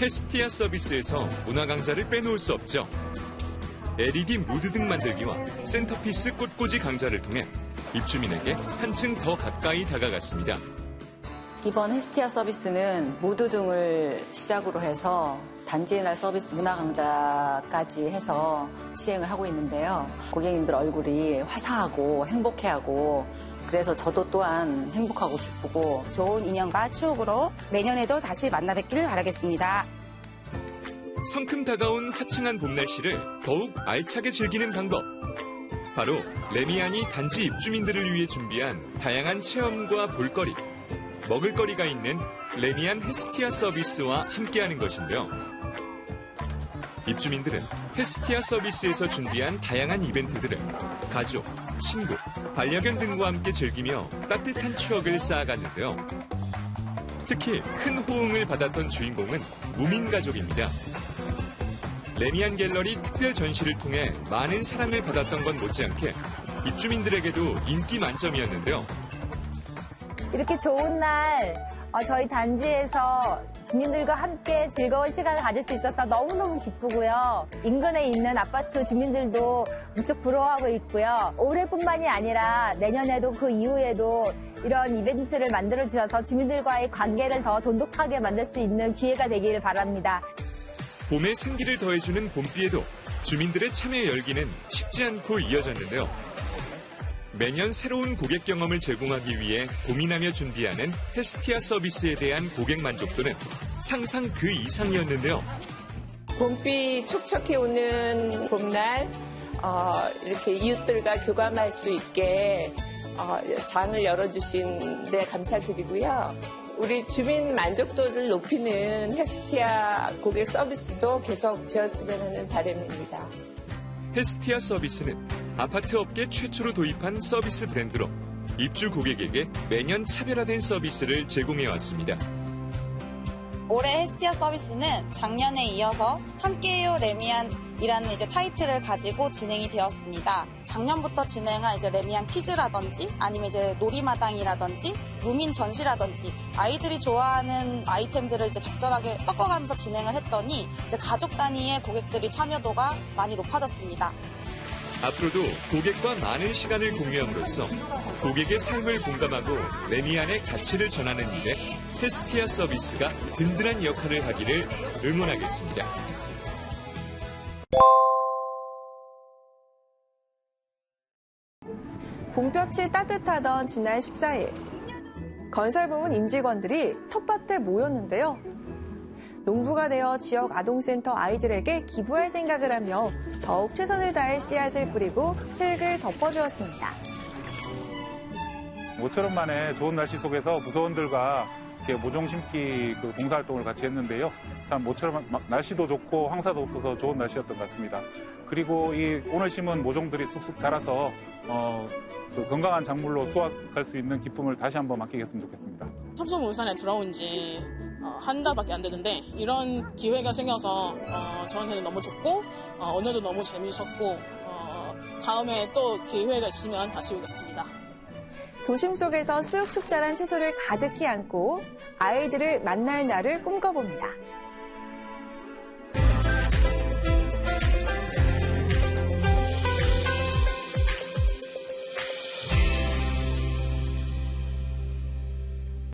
헤스티아 서비스에서 문화 강좌를 빼놓을 수 없죠. LED 무드등 만들기와 센터피스 꽃꽂이 강좌를 통해 입주민에게 한층 더 가까이 다가갔습니다. 이번 헤스티아 서비스는 무드 등을 시작으로 해서 단지의 날 서비스 문화 강좌까지 해서 시행을 하고 있는데요. 고객님들 얼굴이 화사하고 행복해하고 그래서 저도 또한 행복하고 기쁘고 좋은 인연과 추억으로 내년에도 다시 만나 뵙기를 바라겠습니다. 성큼 다가온 화창한 봄 날씨를 더욱 알차게 즐기는 방법. 바로 레미안이 단지 입주민들을 위해 준비한 다양한 체험과 볼거리, 먹을거리가 있는 레미안 헤스티아 서비스와 함께하는 것인데요. 입주민들은 헤스티아 서비스에서 준비한 다양한 이벤트들을 가족, 친구, 반려견 등과 함께 즐기며 따뜻한 추억을 쌓아갔는데요. 특히 큰 호응을 받았던 주인공은 무민 가족입니다. 레미안 갤러리 특별 전시를 통해 많은 사랑을 받았던 건 못지않게 입주민들에게도 인기 만점이었는데요. 이렇게 좋은 날 어, 저희 단지에서 주민들과 함께 즐거운 시간을 가질 수 있어서 너무너무 기쁘고요. 인근에 있는 아파트 주민들도 무척 부러워하고 있고요. 올해뿐만이 아니라 내년에도 그 이후에도 이런 이벤트를 만들어 주셔서 주민들과의 관계를 더 돈독하게 만들 수 있는 기회가 되기를 바랍니다. 봄에 생기를 더해주는 봄비에도 주민들의 참여 열기는 식지 않고 이어졌는데요. 매년 새로운 고객 경험을 제공하기 위해 고민하며 준비하는 헤스티아 서비스에 대한 고객 만족도는 상상 그 이상이었는데요. 봄비 촉촉해 오는 봄날 어, 이렇게 이웃들과 교감할 수 있게 어, 장을 열어주신 데 감사드리고요. 우리 주민 만족도를 높이는 헤스티아 고객 서비스도 계속 되었으면 하는 바람입니다. 헤스티아 서비스는 아파트 업계 최초로 도입한 서비스 브랜드로 입주 고객에게 매년 차별화된 서비스를 제공해 왔습니다. 올해 헤스티아 서비스는 작년에 이어서 함께해요 레미안이라는 이제 타이틀을 가지고 진행이 되었습니다. 작년부터 진행한 이제 레미안 퀴즈라든지 아니면 이제 놀이마당이라든지 무민 전시라든지 아이들이 좋아하는 아이템들을 이제 적절하게 섞어가면서 진행을 했더니 이제 가족 단위의 고객들이 참여도가 많이 높아졌습니다. 앞으로도 고객과 많은 시간을 공유함으로써 고객의 삶을 공감하고 레미안의 가치를 전하는 일에 헤스티아 서비스가 든든한 역할을 하기를 응원하겠습니다. 봄볕이 따뜻하던 지난 14일 건설부문 임직원들이 텃밭에 모였는데요. 농부가 되어 지역 아동센터 아이들에게 기부할 생각을 하며 더욱 최선을 다해 씨앗을 뿌리고 흙을 덮어주었습니다. 모처럼 만에 좋은 날씨 속에서 부서원들과 이렇게 모종 심기 그 봉사활동을 같이 했는데요. 참 모처럼 마- 날씨도 좋고 황사도 없어서 좋은 날씨였던 것 같습니다. 그리고 이 오늘 심은 모종들이 쑥쑥 자라서 어, 그 건강한 작물로 수확할 수 있는 기쁨을 다시 한번 맡기겠으면 좋겠습니다. 울산에 들어온 지 어, 한 달밖에 안 됐는데 이런 기회가 생겨서 어, 저한테는 너무 좋고 어, 오늘도 너무 재미있었고 어, 다음에 또 기회가 있으면 다시 오겠습니다. 도심 속에서 쑥쑥 자란 채소를 가득히 안고 아이들을 만날 날을 꿈꿔봅니다.